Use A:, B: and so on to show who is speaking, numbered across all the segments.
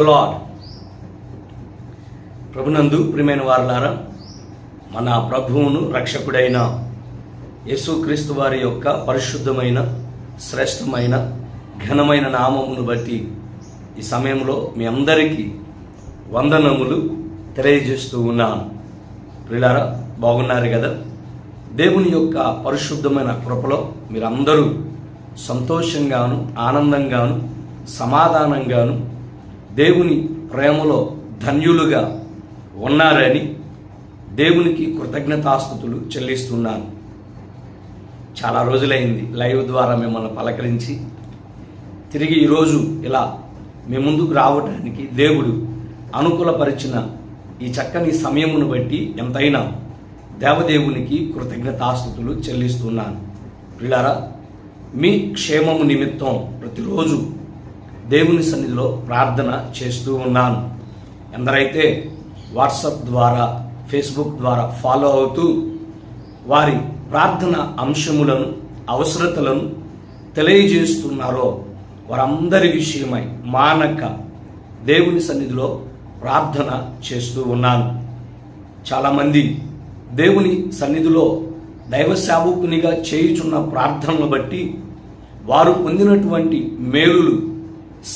A: Lord. ప్రభునందు ప్రియమైన వారులారా మన ప్రభువును రక్షకుడైన యేసుక్రీస్తు వారి యొక్క పరిశుద్ధమైన శ్రేష్టమైన ఘనమైన నామమును బట్టి ఈ సమయంలో మీ అందరికీ వందనములు తెలియజేస్తూ ఉన్నాను. ప్రియులారా బాగున్నారు కదా? దేవుని యొక్క పరిశుద్ధమైన కృపలో మీరందరూ సంతోషంగాను ఆనందంగాను సమాధానంగాను దేవుని ప్రేమలో ధన్యులుగా ఉన్నారని దేవునికి కృతజ్ఞతాస్థుతులు చెల్లిస్తున్నాను. చాలా రోజులైంది లైవ్ ద్వారా మిమ్మల్ని పలకరించి. తిరిగి ఈరోజు ఇలా మీ ముందుకు రావడానికి దేవుడు అనుకూలపరిచిన ఈ చక్కని సమయమును బట్టి ఎంతైనా దేవదేవునికి కృతజ్ఞతాస్థుతులు చెల్లిస్తున్నాను. పిల్లారా మీ క్షేమము నిమిత్తం ప్రతిరోజు దేవుని సన్నిధిలో ప్రార్థన చేస్తూ ఉన్నాను. ఎందరైతే వాట్సాప్ ద్వారా ఫేస్బుక్ ద్వారా ఫాలో అవుతూ వారి ప్రార్థన అంశములను అవసరతలను తెలియజేస్తున్నారో వారందరి విషయమై మానక దేవుని సన్నిధిలో ప్రార్థన చేస్తూ ఉన్నాను. చాలామంది దేవుని సన్నిధిలో దైవ సేవకునిగా చేయుచున్న ప్రార్థనలు బట్టి వారు పొందినటువంటి మేలులు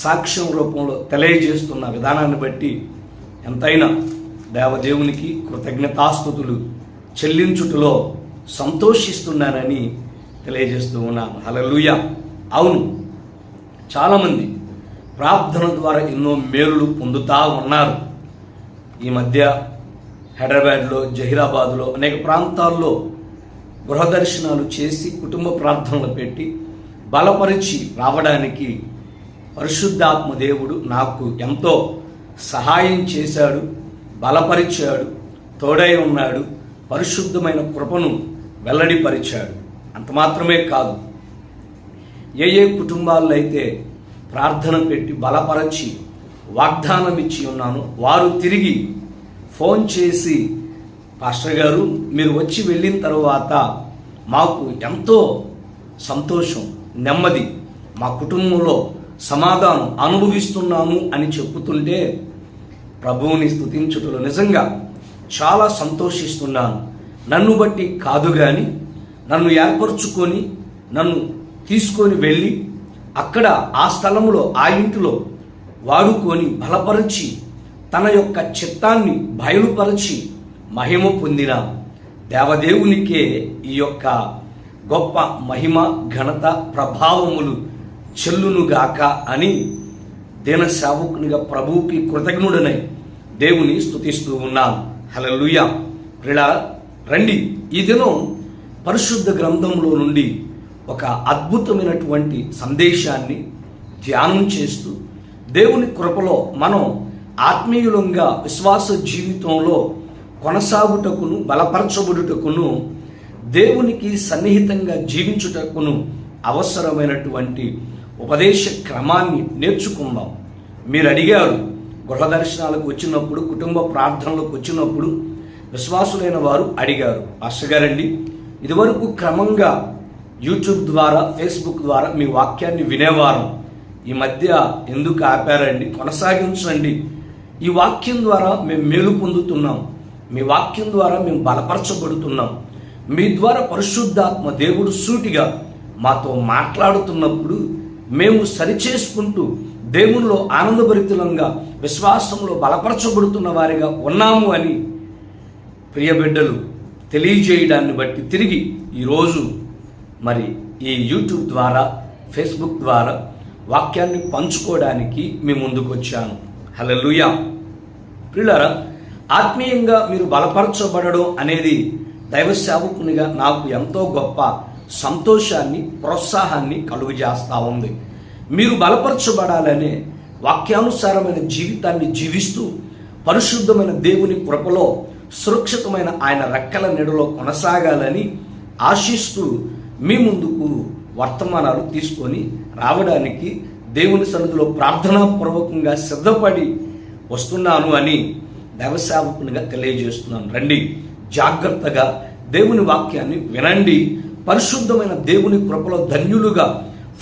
A: సాక్ష్యం రూపంలో తెలియజేస్తున్న విధానాన్ని బట్టి ఎంతైనా దేవదేవునికి కృతజ్ఞతాస్థుతులు చెల్లించుటలో సంతోషిస్తున్నానని తెలియజేస్తూ ఉన్నాను. హలలుయ అవును చాలామంది ప్రార్థన ద్వారా ఎన్నో మేలులు పొందుతా ఉన్నారు. ఈ మధ్య హైదరాబాద్లో జహీరాబాద్లో అనేక ప్రాంతాల్లో గృహదర్శనాలు చేసి కుటుంబ ప్రార్థనలు పెట్టి బలపరిచి రావడానికి పరిశుద్ధాత్మ దేవుడు నాకు ఎంతో సహాయం చేశాడు బలపరిచాడు తోడై ఉన్నాడు పరిశుద్ధమైన కృపను వెల్లడిపరిచాడు. అంత మాత్రమే కాదు ఏ ఏ కుటుంబాల్లో అయితే ప్రార్థన పెట్టి బలపరచి వాగ్దానం ఇచ్చి ఉన్నాను వారు తిరిగి ఫోన్ చేసి పాస్టర్ గారు మీరు వచ్చి వెళ్ళిన తర్వాత మాకు ఎంతో సంతోషం నెమ్మది మా కుటుంబంలో సమాధానం అనుభవిస్తున్నాము అని చెప్పుతుంటే ప్రభువుని స్థుతించుటలో నిజంగా చాలా సంతోషిస్తున్నాను. నన్ను బట్టి కాదు కానీ నన్ను ఏర్పరచుకొని నన్ను తీసుకొని వెళ్ళి అక్కడ ఆ స్థలంలో ఆ ఇంటిలో వాడుకొని బలపరిచి తన యొక్క చిత్తాన్ని బయలుపరచి మహిమ పొందిన దేవదేవునికే ఈ యొక్క గొప్ప మహిమ ఘనత ప్రభావములు చెల్లునుగాక అని దీన సేవకునిగా ప్రభువుకి కృతజ్ఞుడనై దేవుని స్తుతిస్తూ ఉన్నాను హలలుయ ప్రిలా రండి. ఈ దినం పరిశుద్ధ గ్రంథంలో నుండి ఒక అద్భుతమైనటువంటి సందేశాన్ని ధ్యానం చేస్తూ దేవుని కృపలో మనం ఆత్మీయులంగా విశ్వాస జీవితంలో కొనసాగుటకును బలపరచబడుటకును దేవునికి సన్నిహితంగా జీవించుటకును అవసరమైనటువంటి ఉపదేశ క్రమాన్ని నేర్చుకుందాం. మీరు అడిగారు గృహ దర్శనాలకు వచ్చినప్పుడు కుటుంబ ప్రార్థనలకు వచ్చినప్పుడు విశ్వాసులైన వారు అడిగారు. పాస్టర్ ఇదివరకు క్రమంగా యూట్యూబ్ ద్వారా ఫేస్బుక్ ద్వారా మీ వాక్యాన్ని వినేవారం. ఈ మధ్య ఎందుకు ఆపారండి? కొనసాగించండి. ఈ వాక్యం ద్వారా మేము మేలు పొందుతున్నాం. మీ వాక్యం ద్వారా మేము బలపరచబడుతున్నాం. మీ ద్వారా పరిశుద్ధాత్మ దేవుడు సూటిగా మాతో మాట్లాడుతున్నప్పుడు మేము సరిచేసుకుంటూ దేవునిలో ఆనందభరితులంగా విశ్వాసంలో బలపరచబడుతున్న వారిగా ఉన్నాము అని ప్రియబిడ్డలు తెలియజేయడాన్ని బట్టి తిరిగి ఈరోజు మరి ఈ యూట్యూబ్ ద్వారా ఫేస్బుక్ ద్వారా వాక్యాన్ని పంచుకోవడానికి మీ ముందుకు వచ్చాను. హలలుయా ప్రియులారా ఆత్మీయంగా మీరు బలపరచబడడం అనేది దైవ సేవకునిగా నాకు ఎంతో గొప్ప సంతోషాన్ని ప్రోత్సాహాన్ని కలుగజేస్తూ ఉంది. మీరు బలపరచబడాలనే వాక్యానుసారమైన జీవితాన్ని జీవిస్తూ పరిశుద్ధమైన దేవుని కృపలో సురక్షితమైన ఆయన రెక్కల నీడలో కొనసాగాలని ఆశిస్తూ మీ ముందుకు వర్తమానాలు తీసుకొని రావడానికి దేవుని సన్నిధిలో ప్రార్థనాపూర్వకంగా సిద్ధపడి వస్తున్నాను అని దైవసేవకునిగా తెలియజేస్తున్నాను. రండి జాగ్రత్తగా దేవుని వాక్యాన్ని వినండి. పరిశుద్ధమైన దేవుని కృపలో ధన్యులుగా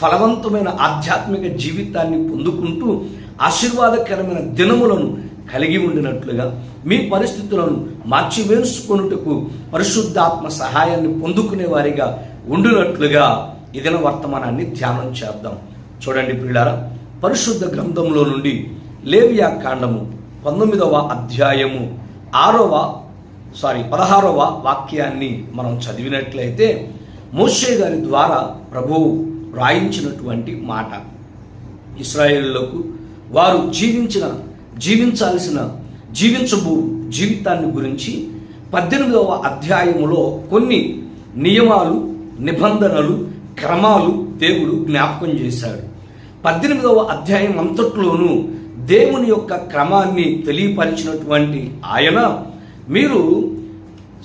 A: ఫలవంతమైన ఆధ్యాత్మిక జీవితాన్ని పొందుకుంటూ ఆశీర్వాదకరమైన దినములను కలిగి ఉండినట్లుగా మీ పరిస్థితులను మార్చివేసుకొనుటకు పరిశుద్ధాత్మ సహాయాన్ని పొందుకునే వారిగా ఉండినట్లుగా ఇదిన వర్తమానాన్ని ధ్యానం చేద్దాం. చూడండి ప్రియులారా పరిశుద్ధ గ్రంథంలో నుండి లేవియా కాండము పంతొమ్మిదవ అధ్యాయము ఆరవ సారీ పదహారవ వాక్యాన్ని మనం చదివినట్లయితే మోషే గారి ద్వారా ప్రభువు రాయించినటువంటి మాట. ఇస్రాయేళ్ళకు వారు జీవించిన జీవించాల్సిన జీవించబో జీవితాన్ని గురించి పద్దెనిమిదవ అధ్యాయములో కొన్ని నియమాలు నిబంధనలు క్రమాలు దేవుడు జ్ఞాపకం చేశాడు. పద్దెనిమిదవ అధ్యాయం అంతట్లోనూ దేవుని యొక్క క్రమాన్ని తెలియపరిచినటువంటి ఆయన మీరు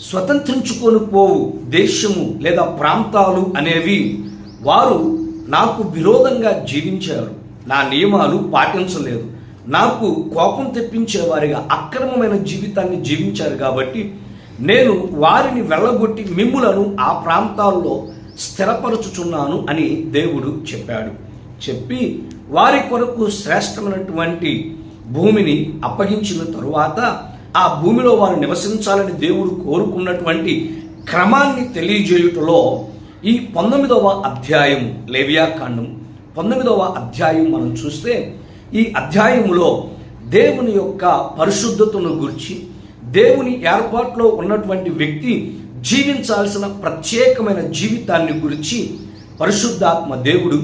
A: స్వతంత్రించుకొని పోవు దేశము లేదా ప్రాంతాలు అనేవి వారు నాకు విరోధంగా జీవించారు. నా నియమాలు పాటించలేదు. నాకు కోపం తెప్పించేవారిగా అక్రమమైన జీవితాన్ని జీవించారు కాబట్టి నేను వారిని వెళ్ళగొట్టి మిమ్ములను ఆ ప్రాంతాల్లో స్థిరపరచుచున్నాను అని దేవుడు చెప్పాడు. చెప్పి వారి కొరకు శ్రేష్టమైనటువంటి భూమిని అప్పగించిన తరువాత ఆ భూమిలో వారు నివసించాలని దేవుడు కోరుకున్నటువంటి క్రమాన్ని తెలియజేయుటలో ఈ పంతొమ్మిదవ అధ్యాయం లేవియాకాండం పంతొమ్మిదవ అధ్యాయం మనం చూస్తే ఈ అధ్యాయములో దేవుని యొక్క పరిశుద్ధతను గురించి దేవుని ఏర్పాటులో ఉన్నటువంటి వ్యక్తి జీవించాల్సిన ప్రత్యేకమైన జీవితాన్ని గురించి పరిశుద్ధాత్మ దేవుడు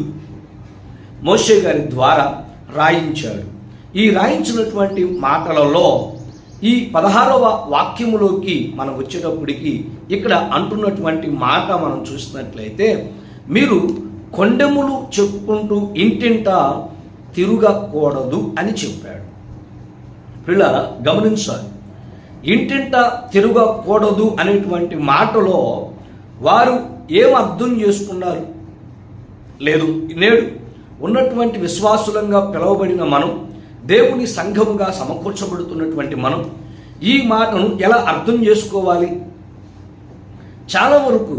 A: మోషే గారి ద్వారా రాయించాడు. ఈ రాయించినటువంటి మాటలలో ఈ పదహారవ వాక్యములోకి మనం వచ్చేటప్పటికి ఇక్కడ అంటున్నటువంటి మాట మనం చూసినట్లయితే మీరు కొండెములు చెప్పుకుంటూ ఇంటింట తిరగకూడదు అని చెప్పాడు. పిల్ల గమనించాలి. ఇంటింట తిరగకూడదు అనేటువంటి మాటలో వారు ఏం అర్థం చేసుకున్నారు? లేదు నేడు ఉన్నటువంటి విశ్వాసులంగా పిలువబడిన మనం దేవుని సంఘముగా సమకూర్చబడుతున్నటువంటి మనం ఈ మాటను ఎలా అర్థం చేసుకోవాలి? చాలా వరకు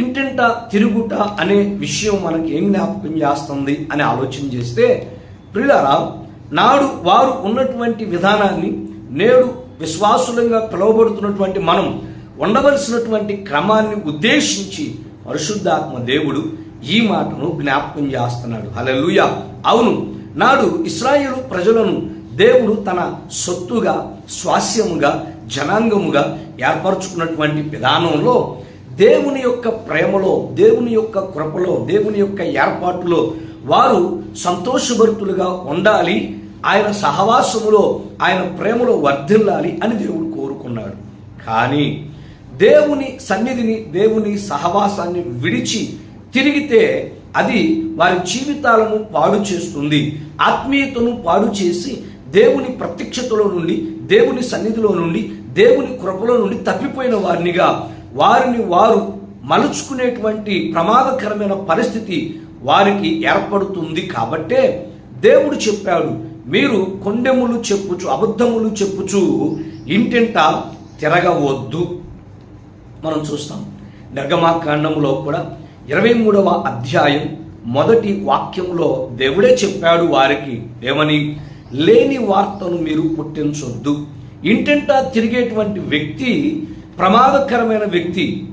A: ఇంటింట తిరుగుట అనే విషయం మనకి ఏం జ్ఞాపకం చేస్తుంది అని ఆలోచన చేస్తే ప్రియులారా నాడు వారు ఉన్నటువంటి విధానాన్ని నేడు విశ్వాసులంగా పిలువబడుతున్నటువంటి మనం ఉండవలసినటువంటి క్రమాన్ని ఉద్దేశించి పరిశుద్ధాత్మ దేవుడు ఈ మాటను జ్ఞాపకం చేస్తున్నాడు. హలలుయ అవును నాడు ఇస్రాయేలు ప్రజలను దేవుడు తన సొత్తుగా స్వాస్యముగా జనాంగముగా ఏర్పరచుకున్నటువంటి విధానంలో దేవుని యొక్క ప్రేమలో దేవుని యొక్క కృపలో దేవుని యొక్క ఏర్పాటులో వారు సంతోషభరితులుగా ఉండాలి ఆయన సహవాసములో ఆయన ప్రేమలో వర్ధిల్లాలి అని దేవుడు కోరుకున్నాడు. కానీ దేవుని సన్నిధిని దేవుని సహవాసాన్ని విడిచి తిరిగితే అది వారి జీవితాలను పాడు చేస్తుంది. ఆత్మీయతను పాడు చేసి దేవుని ప్రత్యక్షతలో నుండి దేవుని సన్నిధిలో నుండి దేవుని కృపలో నుండి తప్పిపోయిన వారినిగా వారిని వారు మలుచుకునేటువంటి ప్రమాదకరమైన పరిస్థితి వారికి ఏర్పడుతుంది కాబట్టే దేవుడు చెప్పాడు మీరు కొండెములు చెప్పుచు అబద్ధములు చెప్పుచు ఇంటింట తిరగవద్దు. మనం చూస్తాం నిర్గమాకాండంలో కూడా ఇరవై మూడవ అధ్యాయం మొదటి వాక్యంలో దేవుడే చెప్పాడు వారికి ఏమని లేని వార్తను మీరు పుట్టించొద్దు. ఇంటింటా తిరిగేటువంటి వ్యక్తి ప్రమాదకరమైన వ్యక్తి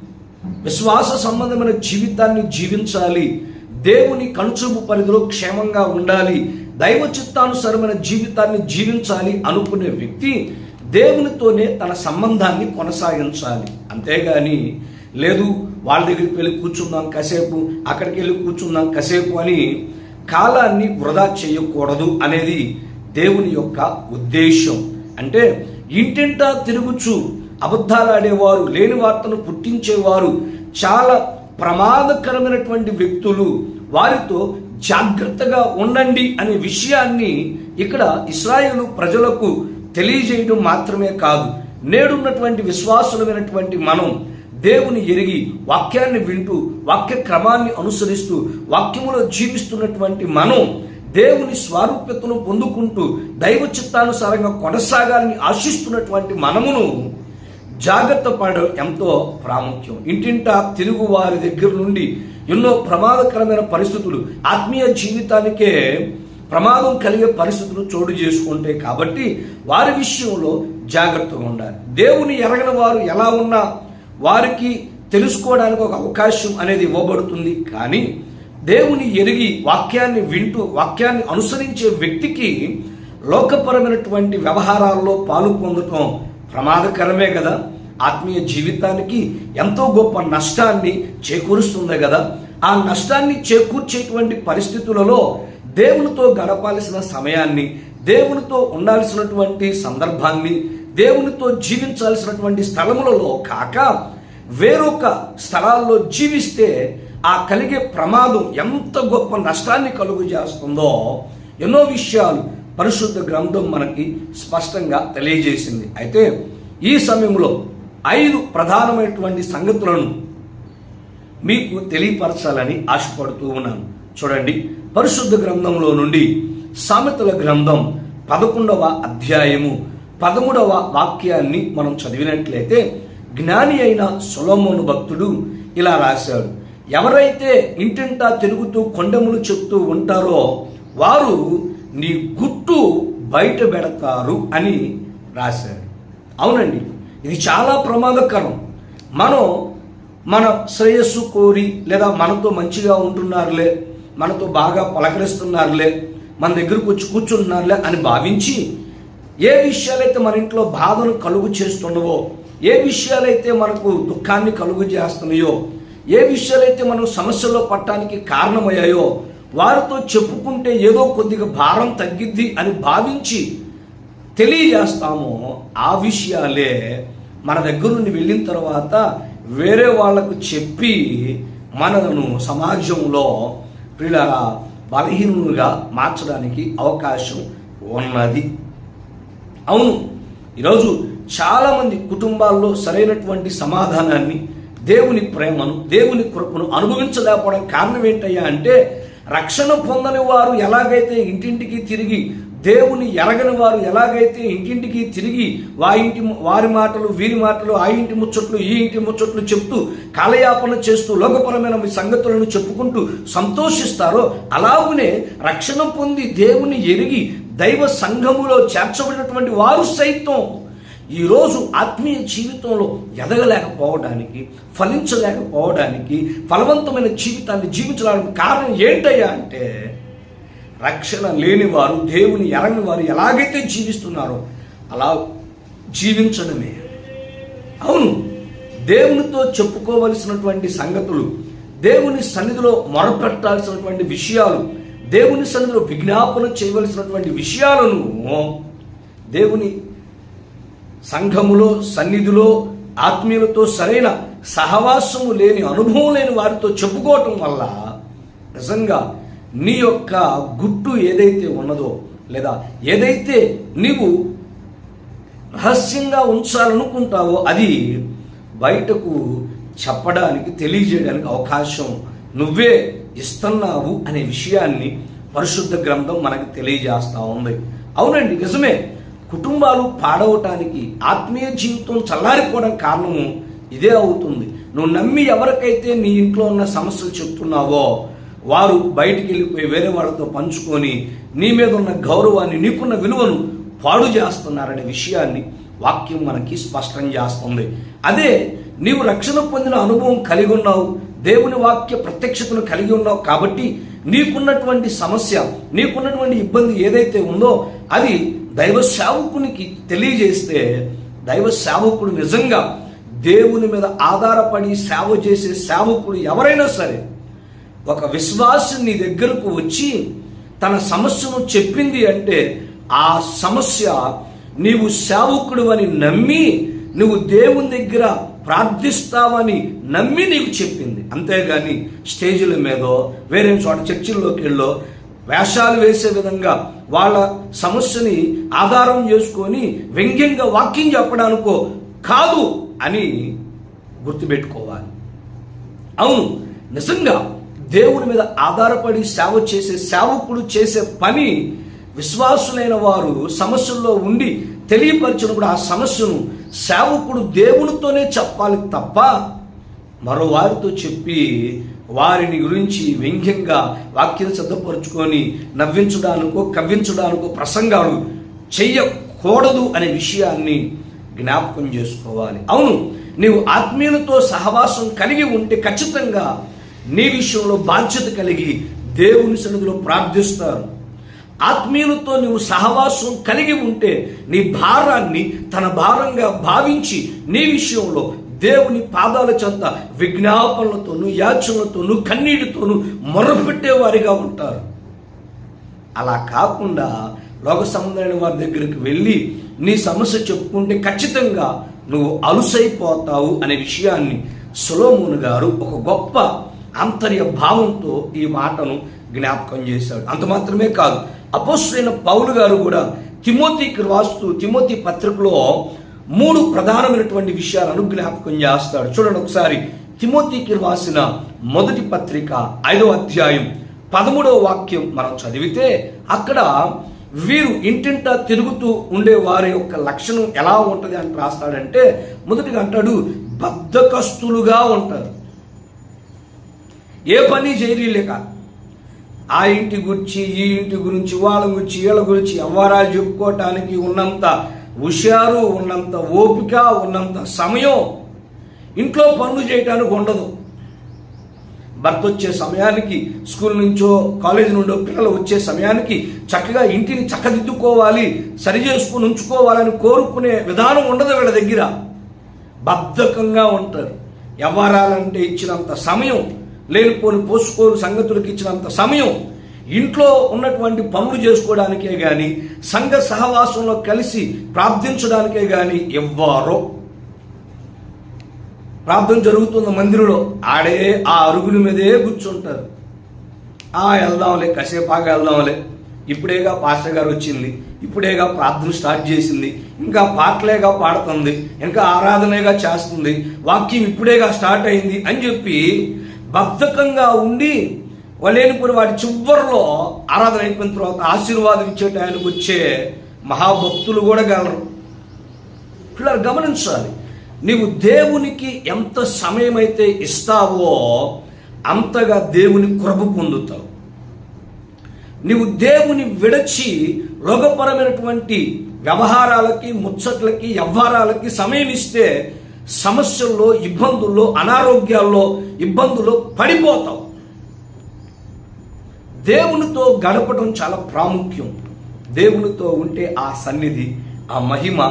A: విశ్వాస సంబంధమైన జీవితాన్ని జీవించాలి. దేవుని కనుచూపు పరిధిలో క్షేమంగా ఉండాలి. దైవ చిత్తానుసరమైన జీవితాన్ని జీవించాలి అనుకునే వ్యక్తి దేవునితోనే తన సంబంధాన్ని కొనసాగించాలి. అంతేగాని లేదు వాళ్ళ దగ్గరికి వెళ్ళి కూర్చుందాం కాసేపు అక్కడికి వెళ్ళి కూర్చుందాం కాసేపు అని కాలాన్ని వృధా చేయకూడదు అనేది దేవుని యొక్క ఉద్దేశం. అంటే ఇంటింటా తిరుగుచు అబద్ధాలు ఆడేవారు లేని వార్తను పుట్టించేవారు చాలా ప్రమాదకరమైనటువంటి వ్యక్తులు వారితో జాగ్రత్తగా ఉండండి అనే విషయాన్ని ఇక్కడ ఇస్రాయేలు ప్రజలకు తెలియజేయడం మాత్రమే కాదు. నేడున్నటువంటి విశ్వాసులమైనటువంటి మనం దేవుని ఎరిగి వాక్యాన్ని వింటూ వాక్య క్రమాన్ని అనుసరిస్తూ వాక్యములో జీవిస్తున్నటువంటి మనం దేవుని స్వారూప్యతను పొందుకుంటూ దైవ చిత్తానుసారంగా కొనసాగాలని ఆశిస్తున్నటువంటి మనమును జాగ్రత్త పడడం ఎంతో ప్రాముఖ్యం. ఇంటింటా తిరుగు వారి దగ్గర నుండి ఎన్నో ప్రమాదకరమైన పరిస్థితులు ఆత్మీయ జీవితానికే ప్రమాదం కలిగే పరిస్థితులు చోటు చేసుకుంటాయి కాబట్టి వారి విషయంలో జాగ్రత్తగా ఉండాలి. దేవుని ఎరగని వారు ఎలా ఉన్నా వారికి తెలుసుకోవడానికి ఒక అవకాశం అనేది ఇవ్వబడుతుంది. కానీ దేవుని ఎరిగి వాక్యాన్ని వింటూ వాక్యాన్ని అనుసరించే వ్యక్తికి లోకపరమైనటువంటి వ్యవహారాల్లో పాలు పొందటం ప్రమాదకరమే కదా? ఆత్మీయ జీవితానికి ఎంతో గొప్ప నష్టాన్ని చేకూరుస్తుంది కదా? ఆ నష్టాన్ని చేకూర్చేటువంటి పరిస్థితులలో దేవునితో గడపాల్సిన సమయాన్ని దేవునితో ఉండాల్సినటువంటి సందర్భాన్ని దేవునితో జీవించాల్సినటువంటి స్థలములలో కాక వేరొక స్థలాల్లో జీవిస్తే ఆ కలిగే ప్రమాదం ఎంత గొప్ప నష్టాన్ని కలుగు చేస్తుందో ఎన్నో విషయాలు పరిశుద్ధ గ్రంథం మనకి స్పష్టంగా తెలియజేసింది. అయితే ఈ సమయంలో ఐదు ప్రధానమైనటువంటి సంగతులను మీకు తెలియపరచాలని ఆశపడుతూ ఉన్నాను. చూడండి పరిశుద్ధ గ్రంథంలో నుండి సామెతల గ్రంథం పదకొండవ అధ్యాయము పదమూడవ వాక్యాన్ని మనం చదివినట్లయితే జ్ఞాని అయిన సొలోమోను భక్తుడు ఇలా రాశాడు. ఎవరైతే ఇంటింటా తిరుగుతూ కొండములు చెప్తూ ఉంటారో వారు నీ గుట్టు బయట పెడతారు అని రాశారు అవునండి ఇది చాలా ప్రమాదకరం. మనం మన శ్రేయస్సు కోరి లేదా మనతో మంచిగా ఉంటున్నారులే మనతో బాగా పలకరిస్తున్నారులే మన దగ్గరకు వచ్చి కూర్చుంటున్నారులే అని భావించి ఏ విషయాలైతే మన ఇంట్లో బాధను కలుగు చేస్తున్నవో ఏ విషయాలైతే మనకు దుఃఖాన్ని కలుగు చేస్తున్నాయో ఏ విషయాలైతే మనం సమస్యల్లో పట్టడానికి కారణమయ్యాయో వారితో చెప్పుకుంటే ఏదో కొద్దిగా భారం తగ్గిద్ది అని భావించి తెలియజేస్తామో. ఆ విషయాలే మన దగ్గర నుండి వెళ్ళిన తర్వాత వేరే వాళ్ళకు చెప్పి మనను సమాజంలో పిల్లల బలహీనులుగా మార్చడానికి అవకాశం ఉన్నది. అవును. ఈరోజు చాలామంది కుటుంబాల్లో సరైనటువంటి సమాధానాన్ని దేవుని ప్రేమను దేవుని కృపను అనుభవించలేకపోవడం కారణం ఏంటయ్యా అంటే రక్షణ పొందని వారు ఎలాగైతే ఇంటింటికి తిరిగి దేవుని ఎరగని వారు ఎలాగైతే ఇంటింటికి తిరిగి వా ఇంటి వారి మాటలు వీరి మాటలు ఆ ఇంటి ముచ్చట్లు ఈ ఇంటి ముచ్చట్లు చెప్తూ కాలయాపన చేస్తూ లోకపరమైన సంగతులను చెప్పుకుంటూ సంతోషిస్తారో అలాగునే రక్షణ పొంది దేవుని ఎరిగి దైవ సంఘములో చేర్చబడినటువంటి వారు సైతం ఈరోజు ఆత్మీయ జీవితంలో ఎదగలేకపోవడానికి ఫలించలేకపోవడానికి ఫలవంతమైన జీవితాన్ని జీవించడానికి కారణం ఏంటయ్యా అంటే రక్షణ లేని వారు దేవుని ఎరగని వారు ఎలాగైతే జీవిస్తున్నారో అలా జీవించడమే. అవును దేవునితో చెప్పుకోవలసినటువంటి సంగతులు దేవుని సన్నిధిలో మొరపెట్టాల్సినటువంటి విషయాలు దేవుని సన్నిధిలో విజ్ఞాపన చేయవలసినటువంటి విషయాలను దేవుని సంఘములో సన్నిధిలో ఆత్మీయులతో సరైన సహవాసము లేని అనుభవం లేని వారితో చెప్పుకోవటం వల్ల నిజంగా నీ యొక్క గుట్టు ఏదైతే ఉన్నదో లేదా ఏదైతే నీవు రహస్యంగా ఉంచాలనుకుంటావో అది బయటకు చెప్పడానికి తెలియజేయడానికి అవకాశం నువ్వే ఇస్తున్నావు అనే విషయాన్ని పరిశుద్ధ గ్రంథం మనకు తెలియజేస్తా ఉంది. అవునండి నిజమే. కుటుంబాలు పాడవటానికి ఆత్మీయ జీవితం చల్లారిపోవడం కారణము ఇదే అవుతుంది. నువ్వు నమ్మి ఎవరికైతే నీ ఇంట్లో ఉన్న సమస్యలు చెప్తున్నావో వారు బయటికి వెళ్ళిపోయి వేరే వాళ్ళతో పంచుకొని నీ మీద ఉన్న గౌరవాన్ని నీకున్న విలువను పాడు చేస్తున్నారనే విషయాన్ని వాక్యం మనకి స్పష్టం చేస్తుంది. అదే నీవు రక్షణ పొందిన అనుభవం కలిగి ఉన్నావు దేవుని వాక్య ప్రత్యక్షతను కలిగి ఉన్నావు కాబట్టి నీకున్నటువంటి సమస్య నీకున్నటువంటి ఇబ్బంది ఏదైతే ఉందో అది దైవ సేవకునికి తెలియజేస్తే దైవ సేవకుడు నిజంగా దేవుని మీద ఆధారపడి సేవ చేసే సేవకుడు ఎవరైనా సరే ఒక విశ్వాసం నీ దగ్గరకు వచ్చి తన సమస్యను చెప్పింది అంటే ఆ సమస్య నీవు సేవకుడు అని నమ్మి నువ్వు దేవుని దగ్గర ప్రార్థిస్తావని నమ్మి నీకు చెప్పింది. అంతేగాని స్టేజీల మీదో వేరే చోట చర్చిల్లోకి వెళ్ళో వేషాలు వేసే విధంగా వాళ్ళ సమస్యని ఆధారం చేసుకొని వ్యంగ్యంగా వాక్యం చెప్పడానికో కాదు అని గుర్తుపెట్టుకోవాలి. అవును నిజంగా దేవుని మీద ఆధారపడి సేవ చేసే సేవకుడు చేసే పని విశ్వాసులైన వారు సమస్యల్లో ఉండి తెలియపరిచినప్పుడు ఆ సమస్యను సేవకుడు దేవునితోనే చెప్పాలి తప్ప మరో వారితో చెప్పి వారిని గురించి వ్యంగ్యంగా వాక్యం సిద్ధపరుచుకొని నవ్వించడానికో కవ్వించడానికో ప్రసంగాలు చెయ్యకూడదు అనే విషయాన్ని జ్ఞాపకం చేసుకోవాలి. అవును నీవు ఆత్మీయులతో సహవాసం కలిగి ఉంటే ఖచ్చితంగా నీ విషయంలో బాధ్యత కలిగి దేవుని సన్నిధిలో ప్రార్థిస్తారు. ఆత్మీయులతో నువ్వు సహవాసం కలిగి ఉంటే నీ భారాన్ని తన భారంగా భావించి నీ విషయంలో దేవుని పాదాల చెంత విజ్ఞాపనలతోనూ యాచనలతోనూ కన్నీటితోనూ మొరపెట్టేవారిగా ఉంటారు. అలా కాకుండా లోక సంబంధమైన వారి దగ్గరికి వెళ్ళి నీ సమస్య చెప్పుకుంటే ఖచ్చితంగా నువ్వు అలుసైపోతావు అనే విషయాన్ని సులోమును గారు ఒక గొప్ప ఆంతర్య భావంతో ఈ మాటను జ్ఞాపకం చేశాడు. అంత మాత్రమే కాదు అపోస్తులైన పౌలు గారు కూడా తిమోతికి రాస్తూ తిమోతి పత్రికలో మూడు ప్రధానమైనటువంటి విషయాలను జ్ఞాపకం చేస్తాడు. చూడండి ఒకసారి తిమోతికి రాసిన మొదటి పత్రిక ఐదో అధ్యాయం పదమూడవ వాక్యం మనం చదివితే అక్కడ వీరు ఇంటింటా తిరుగుతూ ఉండే వారి యొక్క లక్షణం ఎలా ఉంటుంది అని రాస్తాడంటే మొదటిగా అంటాడు బద్ధకస్తులుగా ఉంటారు. ఏ పని చేయలేక ఆ ఇంటి గురించి ఈ ఇంటి గురించి వాళ్ళ గురించి వీళ్ళ గురించి వ్యవహారాలు చెప్పుకోవటానికి ఉన్నంత హుషారు ఉన్నంత ఓపిక ఉన్నంత సమయం ఇంట్లో పనులు చేయటానికి ఉండదు. భర్త వచ్చే సమయానికి స్కూల్ నుంచో కాలేజీ నుండో పిల్లలు వచ్చే సమయానికి చక్కగా ఇంటిని చక్కదిద్దుకోవాలి సరి చేసుకుని ఉంచుకోవాలని కోరుకునే విధానం ఉండదు వీళ్ళ దగ్గర. బద్ధకంగా ఉంటారు. వ్యవహారాలంటే ఇచ్చినంత సమయం లేనిపోని పోసుకోని సంగతులకు ఇచ్చినంత సమయం ఇంట్లో ఉన్నటువంటి పనులు చేసుకోవడానికే కానీ సంఘ సహవాసంలో కలిసి ప్రార్థించడానికే కానీ ఎవ్వారో. ప్రార్థన జరుగుతున్న మందిరంలో. ఆడే ఆ అరుగుల మీదే కూర్చుంటారు. ఆ వెళ్దాంలే కసేపాగా వెళ్దాంలే. ఇప్పుడేగా పాస్టర్ గారు వచ్చింది. ఇప్పుడేగా ప్రార్థన స్టార్ట్ చేసింది. ఇంకా పాటలేగా పాడుతుంది. ఇంకా ఆరాధనేగా చేస్తుంది. వాక్యం ఇప్పుడేగా స్టార్ట్ అయింది అని చెప్పి బద్ధకంగా ఉండి వలేనిపురి వారి చివరిలో ఆరాధన అయిపోయిన తర్వాత ఆశీర్వాదం ఇచ్చేట ఆయనకు వచ్చే మహాభక్తులు కూడా గలరు. పిల్లలు గమనించాలి. నీవు దేవునికి ఎంత సమయమైతే ఇస్తావో అంతగా దేవుని కృప పొందుతావు. నీవు దేవుని విడచి లోకపరమైనటువంటి వ్యవహారాలకి ముచ్చట్లకి వ్యవహారాలకి సమయం ఇస్తే సమస్యల్లో ఇబ్బందుల్లో అనారోగ్యాల్లో ఇబ్బందుల్లో పడిపోతావు దేవునితో గడపడం చాలా ప్రాముఖ్యం. దేవునితో ఉంటే ఆ సన్నిధి ఆ మహిమ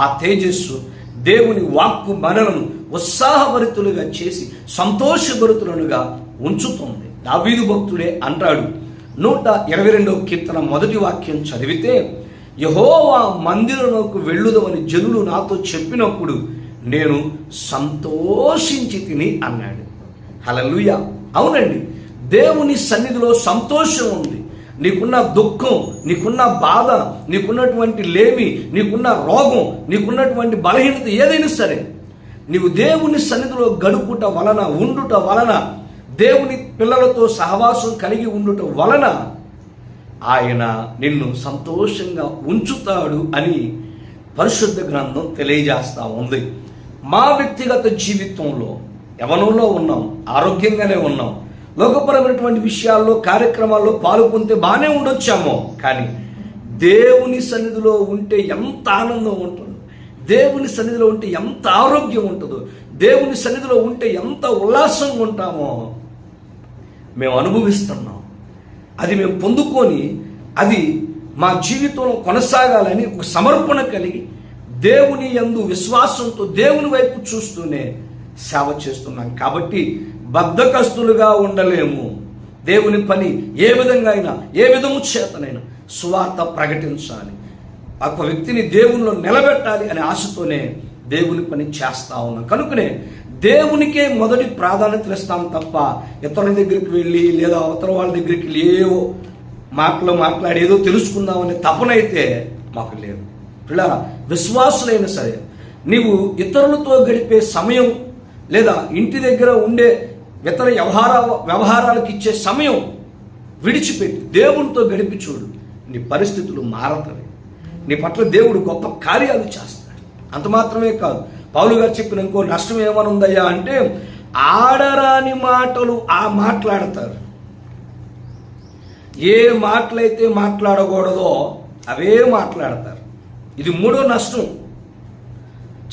A: ఆ తేజస్సు దేవుని వాక్కు మనలను ఉత్సాహభరితులుగా చేసి సంతోషభరితులనుగా ఉంచుతుంది. దావీదు భక్తుడే అంటాడు నూట ఇరవై రెండవ కీర్తన మొదటి వాక్యం చదివితే యహోవా మందిరంలోకి వెళ్ళుదమని జనులు నాతో చెప్పినప్పుడు నేను సంతోషించి తిని అన్నాడు. హలలుయ అవునండి. దేవుని సన్నిధిలో సంతోషం ఉంది. నీకున్న దుఃఖం నీకున్న బాధ నీకున్నటువంటి లేమి నీకున్న రోగం నీకున్నటువంటి బలహీనత ఏదైనా సరే నీవు దేవుని సన్నిధిలో గడుపుట వలన ఉండుట వలన దేవుని పిల్లలతో సహవాసం కలిగి ఉండుట వలన ఆయన నిన్ను సంతోషంగా ఉంచుతాడు అని పరిశుద్ధ గ్రంథం తెలియజేస్తా ఉంది. మా వ్యక్తిగత జీవితంలో యవనంలో ఉన్నాం ఆరోగ్యంగానే ఉన్నాం. లోకపరమైనటువంటి విషయాల్లో కార్యక్రమాల్లో పాల్గొంటే బాగానే ఉండొచ్చామో. కానీ దేవుని సన్నిధిలో ఉంటే ఎంత ఆనందం ఉంటుందో దేవుని సన్నిధిలో ఉంటే ఎంత ఆరోగ్యం ఉంటుందో దేవుని సన్నిధిలో ఉంటే ఎంత ఉల్లాసంగా ఉంటామో మేము అనుభవిస్తున్నాం. అది మేము పొందుకొని అది మా జీవితంలో కొనసాగాలని ఒక సమర్పణ కలిగి దేవుని యందు విశ్వాసంతో దేవుని వైపు చూస్తూనే సేవ చేస్తున్నాం. కాబట్టి బద్ధకస్తులుగా ఉండలేము. దేవుని పని ఏ విధంగా అయినా ఏ విధము చేతనైనా సువార్త ప్రకటించాలి. ఒక వ్యక్తిని దేవునిలో నిలబెట్టాలి అనే ఆశతోనే దేవుని పని చేస్తా ఉన్నాం. కనుకనే దేవునికే మొదటి ప్రాధాన్యత ఇస్తాం తప్ప ఇతరుల దగ్గరికి వెళ్ళి లేదా అవతల వాళ్ళ దగ్గరికి వెళ్ళి ఏవో మాటలో మాట్లాడి ఏదో తెలుసుకుందామనే తపనైతే మాకు లేదు. పిల్లల విశ్వాసులైనా సరే నీవు ఇతరులతో గడిపే సమయం లేదా ఇంటి దగ్గర ఉండే ఇతర వ్యవహార వ్యవహారాలకు ఇచ్చే సమయం విడిచిపెట్టి దేవునితో గడిపి చూడు. నీ పరిస్థితులు మారతాయి. నీ పట్ల దేవుడు గొప్ప కార్యాలు చేస్తాడు. అంత మాత్రమే కాదు. పౌలు గారు చెప్పిన ఇంకో నష్టం ఏమని ఉందయ్యా అంటే ఆడరాని మాటలు ఆ మాట్లాడతారు. ఏ మాటలైతే మాట్లాడకూడదో అవే మాట్లాడతారు. ఇది మూడో నష్టం.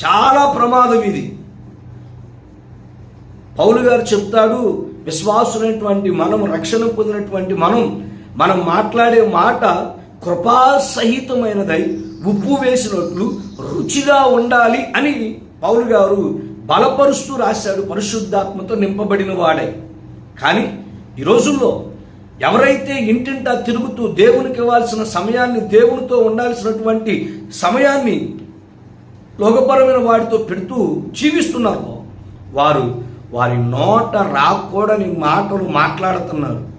A: చాలా ప్రమాదం ఇది. పౌలు గారు చెప్తాడు విశ్వాసులైనటువంటి మనం రక్షణ పొందినటువంటి మనం మనం మాట్లాడే మాట కృపాసహితమైనదై ఉప్పు వేసినట్లు రుచిగా ఉండాలి అని పౌలు గారు బలపరుస్తూ రాశాడు పరిశుద్ధాత్మతో నింపబడిన వాడే. కానీ ఈ రోజుల్లో ఎవరైతే ఇంటింటా తిరుగుతూ దేవునికి ఇవ్వాల్సిన సమయాన్ని దేవునితో ఉండాల్సినటువంటి సమయాన్ని లోకపరమైన వాడితో పెడుతూ జీవిస్తున్నారో వారు వారి నోట రాకూడని మాటలు మాట్లాడుతున్నారు.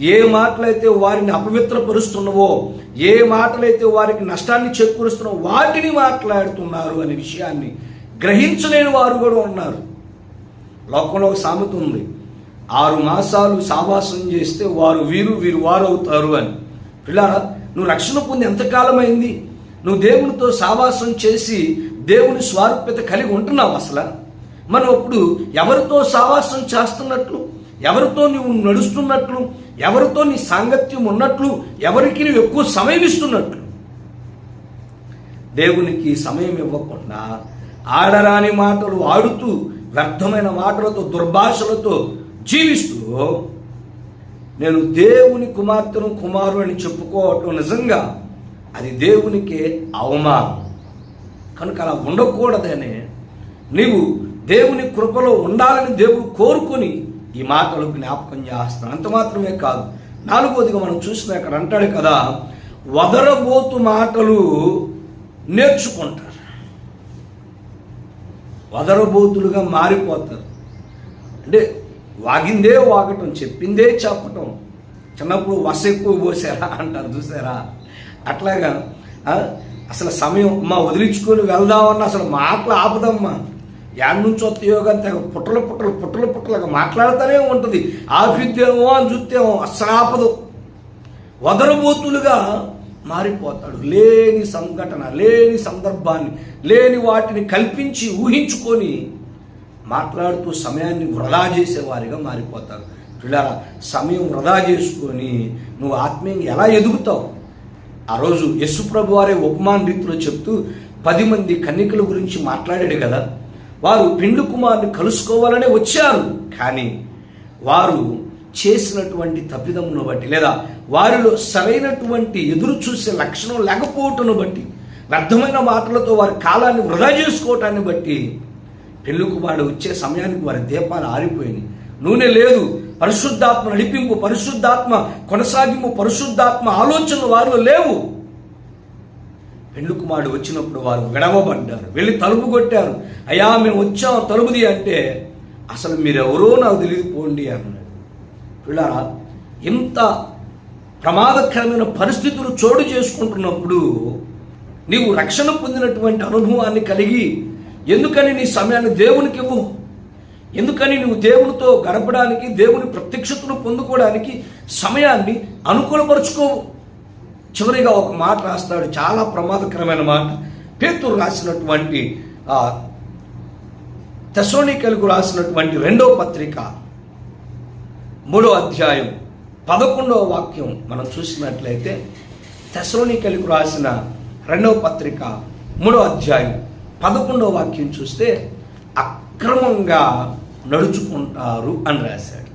A: ఏ మాటలైతే వారిని అపవిత్రపరుస్తున్నవో ఏ మాటలైతే వారికి నష్టాన్ని చేకూరుస్తున్నావో వాటిని మాట్లాడుతున్నారు అనే విషయాన్ని గ్రహించలేని వారు కూడా ఉన్నారు. లోకంలో ఒక సామెత ఉంది. ఆరు మాసాలు సావాసం చేస్తే వారు వీరు వీరు వారు అవుతారు అని. పిల్లారా నువ్వు రక్షణ పొంది ఎంతకాలం అయింది నువ్వు దేవునితో సావాసం చేసి దేవుని స్వారూప్యత కలిగి ఉంటున్నావు అసలు? మనం అప్పుడు ఎవరితో సావాసం చేస్తున్నట్లు? ఎవరితో నువ్వు నడుస్తున్నట్లు? ఎవరితో నీ సాంగత్యం ఉన్నట్లు? ఎవరికి నువ్వు ఎక్కువ సమయం ఇస్తున్నట్లు? దేవునికి సమయం ఇవ్వకుండా ఆడరాని మాటలు ఆడుతూ వ్యర్థమైన మాటలతో దుర్భాషలతో జీవిస్తూ నేను దేవుని కుమార్తెను కుమారు అని చెప్పుకోవటం నిజంగా అది దేవునికి అవమానం. కనుక అలా ఉండకూడదనే నీవు దేవుని కృపలో ఉండాలని దేవుడు కోరుకొని ఈ మాటలు జ్ఞాపకం చేస్తాను అంత మాత్రమే కాదు. నాలుగోదిగా మనం చూసిన అక్కడ అంటాడు కదా వదరబోతు మాటలు నేర్చుకుంటారు. వదరబోతులుగా మారిపోతారు. అంటే వాగిందే వాగటం చెప్పిందే చెప్పటం. చిన్నప్పుడు వస ఎక్కువ పోసారా అంటారు చూసారా? అట్లాగా అసలు సమయం అమ్మా వదిలించుకొని వెళ్దామన్న అసలు మాటలు ఆపదమ్మా. యాడ్ నుంచి వస్తాయో కానీ తెగ పుట్టలు పుట్టలు పుట్టలు పుట్టలుగా మాట్లాడుతూనే ఉంటుంది. ఆపిద్దేమో అని చూస్తేమో అస్సలు ఆపదు. వదరబోతులుగా మారిపోతాడు. లేని సంఘటన లేని సందర్భాన్ని లేని వాటిని కల్పించి ఊహించుకొని మాట్లాడుతూ సమయాన్ని వృధా చేసేవారిగా మారిపోతారు. పిల్లరా సమయం వృధా చేసుకొని నువ్వు ఆత్మీయంగా ఎలా ఎదుగుతావు? ఆ రోజు యశు ప్రభు వారే ఉపమాన రీతిలో చెప్తూ పది మంది కన్నికల గురించి మాట్లాడాడు కదా. వారు పిండు కుమారుని కలుసుకోవాలనే వచ్చారు. కానీ వారు చేసినటువంటి తప్పిదమును బట్టి లేదా వారిలో సరైనటువంటి ఎదురు చూసే లక్షణం లేకపోవటను బట్టి వ్యర్థమైన మాటలతో వారి కాలాన్ని వృధా చేసుకోవటాన్ని బట్టి పెళ్ళికు వాళ్ళు వచ్చే సమయానికి వారి దీపాలు ఆరిపోయినాయి. నూనె లేదు పరిశుద్ధాత్మ నడిపింపు పరిశుద్ధాత్మ కొనసాగింపు పరిశుద్ధాత్మ ఆలోచనలు వారిలో లేవు. పెళ్ళి కుమారుడు వచ్చినప్పుడు వారు విడవబడ్డారు వెళ్ళి తలుపు కొట్టారు. అయ్యా మేము వచ్చాం తలుపుది అంటే అసలు మీరెవరో నాకు తెలియదు పోండి అన్నాడు. పిల్లరా ఇంత ప్రమాదకరమైన పరిస్థితులు చోటు చేసుకుంటున్నప్పుడు నీవు రక్షణ పొందినటువంటి అనుభవాన్ని కలిగి ఎందుకని నీ సమయాన్ని దేవునికి ఇవ్వు? ఎందుకని నువ్వు దేవునితో గడపడానికి దేవుని ప్రత్యక్షతను పొందుకోవడానికి సమయాన్ని అనుకూలపరుచుకోవు? చివరిగా ఒక మాట రాస్తాడు చాలా ప్రమాదకరమైన మాట. పేతురు రాసినటువంటి తెసోనికలకు రాసినటువంటి రెండవ పత్రిక మూడో అధ్యాయం పదకొండవ వాక్యం మనం చూసినట్లయితే తెసోనికలకు రాసిన రెండవ పత్రిక మూడో అధ్యాయం పదకొండవ వాక్యం చూస్తే అక్రమంగా నడుచుకుంటారు అని రాశాడు.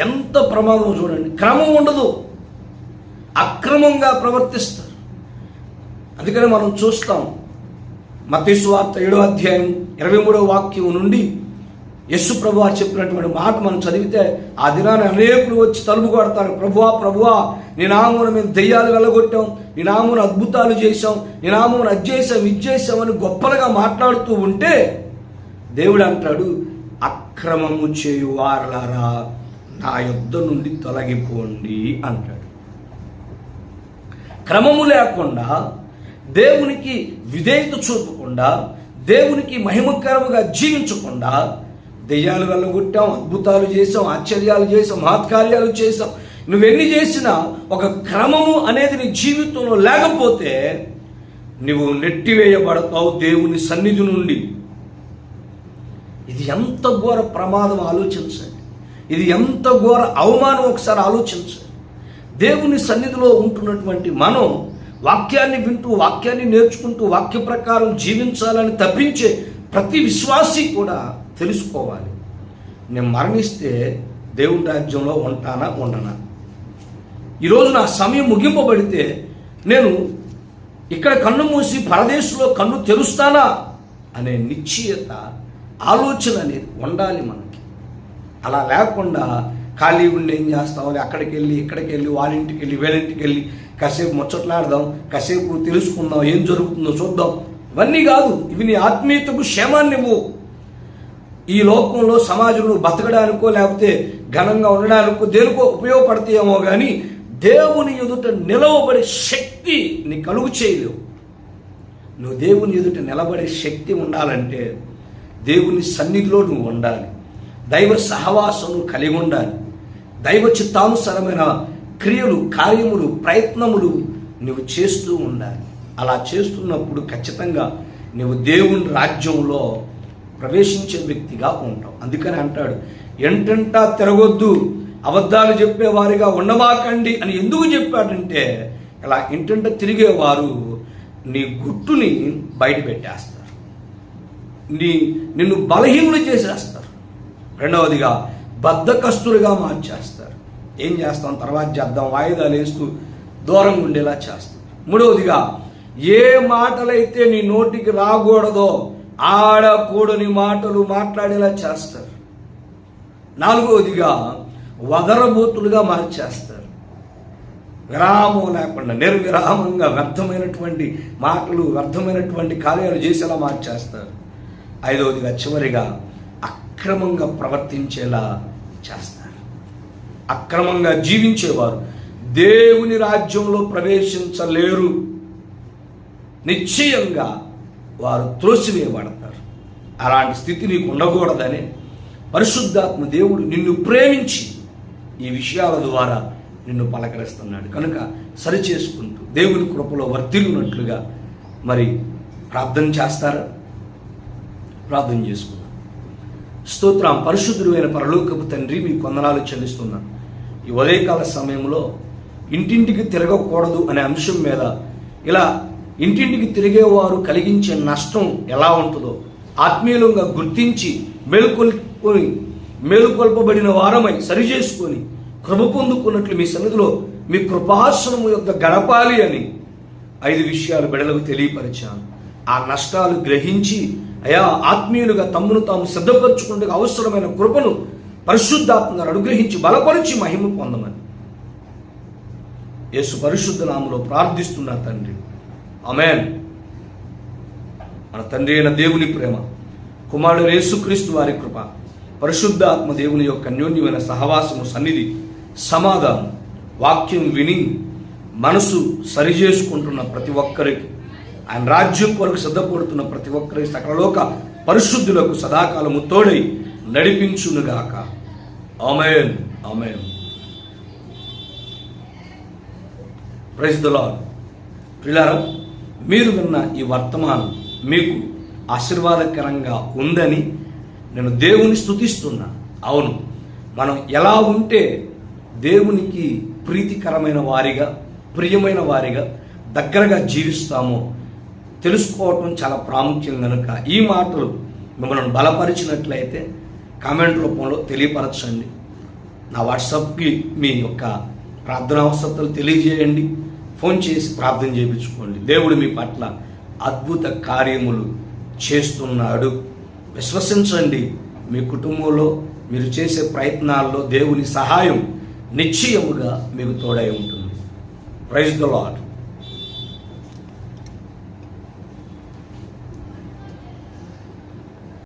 A: ఎంత ప్రమాదం చూడండి. క్రమం ఉండదు. అక్రమంగా ప్రవర్తిస్తారు. అందుకని మనం చూస్తాం. మతీసు ఏడో అధ్యాయం ఇరవై మూడో వాక్యం నుండి యస్సు ప్రభు వారు చెప్పినటువంటి మాట మనం చదివితే ఆ దినాన్ని అనేకులు వచ్చి తలుపు కొడతారు. ప్రభువా ప్రభువా నీ నామమున మేము దెయ్యాలు వెళ్ళగొట్టాం నీ నామమున అద్భుతాలు చేశాం. నీ నామమున అది చేసాం ఇది చేసామని గొప్పలుగా మాట్లాడుతూ ఉంటే దేవుడు అంటాడు అక్రమము చేయు వారలారా నా యుద్ధ నుండి తొలగిపోండి అంటాడు. క్రమము లేకుండా దేవునికి విధేయత చూపకుండా దేవునికి మహిమకరముగా జీవించకుండా దెయ్యాలు వెళ్ళగొట్టాం అద్భుతాలు చేసాం ఆశ్చర్యాలు చేసాం మహత్కార్యాలు చేసాం. నువ్వెన్ని చేసినా ఒక క్రమము అనేది నీ జీవితంలో లేకపోతే నువ్వు నెట్టివేయబడతావు దేవుని సన్నిధి నుండి. ఇది ఎంత ఘోర ప్రమాదం ఆలోచించండి. ఇది ఎంత ఘోర అవమానం ఒకసారి ఆలోచించండి. దేవుని సన్నిధిలో ఉంటున్నటువంటి మనం వాక్యాన్ని వింటూ వాక్యాన్ని నేర్చుకుంటూ వాక్య ప్రకారం జీవించాలని తప్పించే ప్రతి విశ్వాసి కూడా తెలుసుకోవాలి. నేను మరణిస్తే దేవుడి రాజ్యంలో ఉంటానా ఉండనా? ఈరోజు నా సమయం ముగింపబడితే నేను ఇక్కడ కన్ను మూసి పరదేశంలో కన్ను తెరుస్తానా అనే నిశ్చయత ఆలోచన అనేది ఉండాలి మనకి. అలా లేకుండా ఖాళీ ఉండి ఏం చేస్తామని అక్కడికి వెళ్ళి ఇక్కడికి వెళ్ళి వాళ్ళింటికి వెళ్ళి వీళ్ళింటికి వెళ్ళి కాసేపు ముచ్చట్లాడదాం కాసేపు తెలుసుకుందాం ఏం జరుగుతుందో చూద్దాం. ఇవన్నీ కాదు ఇవి నీ ఆత్మీయతకు క్షేమాన్ని ఇవ్వు. ఈ లోకంలో సమాజంలో బతకడానికో లేకపోతే ఘనంగా ఉండడానికో దేనికో ఉపయోగపడతాయేమో కానీ దేవుని ఎదుట నిలవబడే శక్తి నీ కలుగు చేయలేవు. నువ్వు దేవుని ఎదుట నిలబడే శక్తి ఉండాలంటే దేవుని సన్నిధిలో నువ్వు ఉండాలి. దైవ సహవాసం కలిగి ఉండాలి. దైవ చిత్తానుసరమైన క్రియలు కార్యములు ప్రయత్నములు నువ్వు చేస్తూ ఉండాలి. అలా చేస్తున్నప్పుడు ఖచ్చితంగా నువ్వు దేవుని రాజ్యంలో ప్రవేశించే వ్యక్తిగా ఉంటాం. అందుకని అంటాడు ఎంటంటా తిరగొద్దు అబద్ధాలు చెప్పేవారిగా ఉండమాకండి అని ఎందుకు చెప్పాడంటే ఇలా ఇంటంట తిరిగేవారు నీ గుట్టుని బయట పెట్టేస్తారు. నీ నిన్ను బలహీనులు చేసేస్తారు. రెండవదిగా బద్ధకస్తులుగా మార్చేస్తారు. ఏం చేస్తాం? తర్వాత చేద్దాం. వాయిదాలు వేస్తూ దూరంగా ఉండేలా చేస్తారు మూడవదిగా ఏ మాటలైతే నీ నోటికి రాకూడదో ఆడకూడని మాటలు మాట్లాడేలా చేస్తారు. నాలుగవదిగా వదరబోతులుగా మార్చేస్తారు. విరామం లేకుండా నిర్విరామంగా వ్యర్థమైనటువంటి మాటలు వ్యర్థమైనటువంటి కార్యాలు చేసేలా మార్చేస్తారు. ఐదవదిగా చివరిగా అక్రమంగా ప్రవర్తించేలా చేస్తారు. అక్రమంగా జీవించేవారు దేవుని రాజ్యంలో ప్రవేశించలేరు. నిశ్చయంగా వారు త్రోసివేయబడతారు. అలాంటి స్థితి నీకు ఉండకూడదని పరిశుద్ధాత్మ దేవుడు నిన్ను ప్రేమించి ఈ విషయాల ద్వారా నిన్ను పలకరిస్తున్నాడు. కనుక సరి చేసుకుంటూ దేవుని కృపలో వర్తిల్లునట్లుగా మరి ప్రార్థన చేస్తారా? ప్రార్థన చేసుకుందాం. స్తోత్రం. పరిశుద్ధుడైన పరలోకపు తండ్రి మీ కొందనాలు చెల్లిస్తున్నాను. ఈ ఉదయకాల సమయంలో ఇంటింటికి తిరగకూడదు అనే అంశం మీద ఇలా ఇంటింటికి తిరిగేవారు కలిగించే నష్టం ఎలా ఉంటుందో ఆత్మీయులంగా గుర్తించి మేలుకొల్పుకొని మేలుకొల్పబడిన వారమై సరిచేసుకొని కృప పొందుకున్నట్లు మీ సన్నిధిలో మీ కృపాసనము యొక్క గడపాలి అని ఐదు విషయాలు బిడలకు తెలియపరిచాను. ఆ నష్టాలు గ్రహించి అయా ఆత్మీయులుగా తమ్మును తాము సిద్ధపరచుకుంటే అవసరమైన కృపను పరిశుద్ధాత్మగా అనుగ్రహించి బలపరిచి మహిమ పొందమని. యేసు పరిశుద్ధ నామలో ప్రార్థిస్తున్నా తండ్రి. అమెన్ మన తండ్రి అయిన దేవుని ప్రేమ కుమారుడు యేసుక్రీస్తు వారి కృప పరిశుద్ధాత్మ దేవుని యొక్క అన్యోన్యమైన సహవాసము సన్నిధి సమాధానం వాక్యం విని మనసు సరిచేసుకుంటున్న ప్రతి ఒక్కరికి ఆయన రాజ్యం కొరకు సిద్ధపడుతున్న ప్రతి ఒక్కరికి సకలలోక పరిశుద్ధులకు సదాకాలము తోడై నడిపించునుగాక. Amen. Amen. Praise the Lord ప్రిలారం మీరు విన్న ఈ వర్తమానం మీకు ఆశీర్వాదకరంగా ఉందని నేను దేవుని స్థుతిస్తున్నా అవును మనం ఎలా ఉంటే దేవునికి ప్రీతికరమైన వారిగా ప్రియమైన వారిగా దగ్గరగా జీవిస్తామో తెలుసుకోవటం చాలా ప్రాముఖ్యం కనుక ఈ మాటలు మిమ్మల్ని బలపరిచినట్లయితే కామెంట్ రూపంలో తెలియపరచండి. నా వాట్సాప్కి మీ యొక్క ప్రార్థనా అవసరతలు తెలియజేయండి. ఫోన్ చేసి ప్రార్థన చేయించుకోండి. దేవుడు మీ పట్ల అద్భుత కార్యములు చేస్తున్నాడు. విశ్వసించండి. మీ కుటుంబంలో మీరు చేసే ప్రయత్నాల్లో దేవుని సహాయం నిశ్చయముగా మీకు తోడై ఉంటుంది. Praise the lord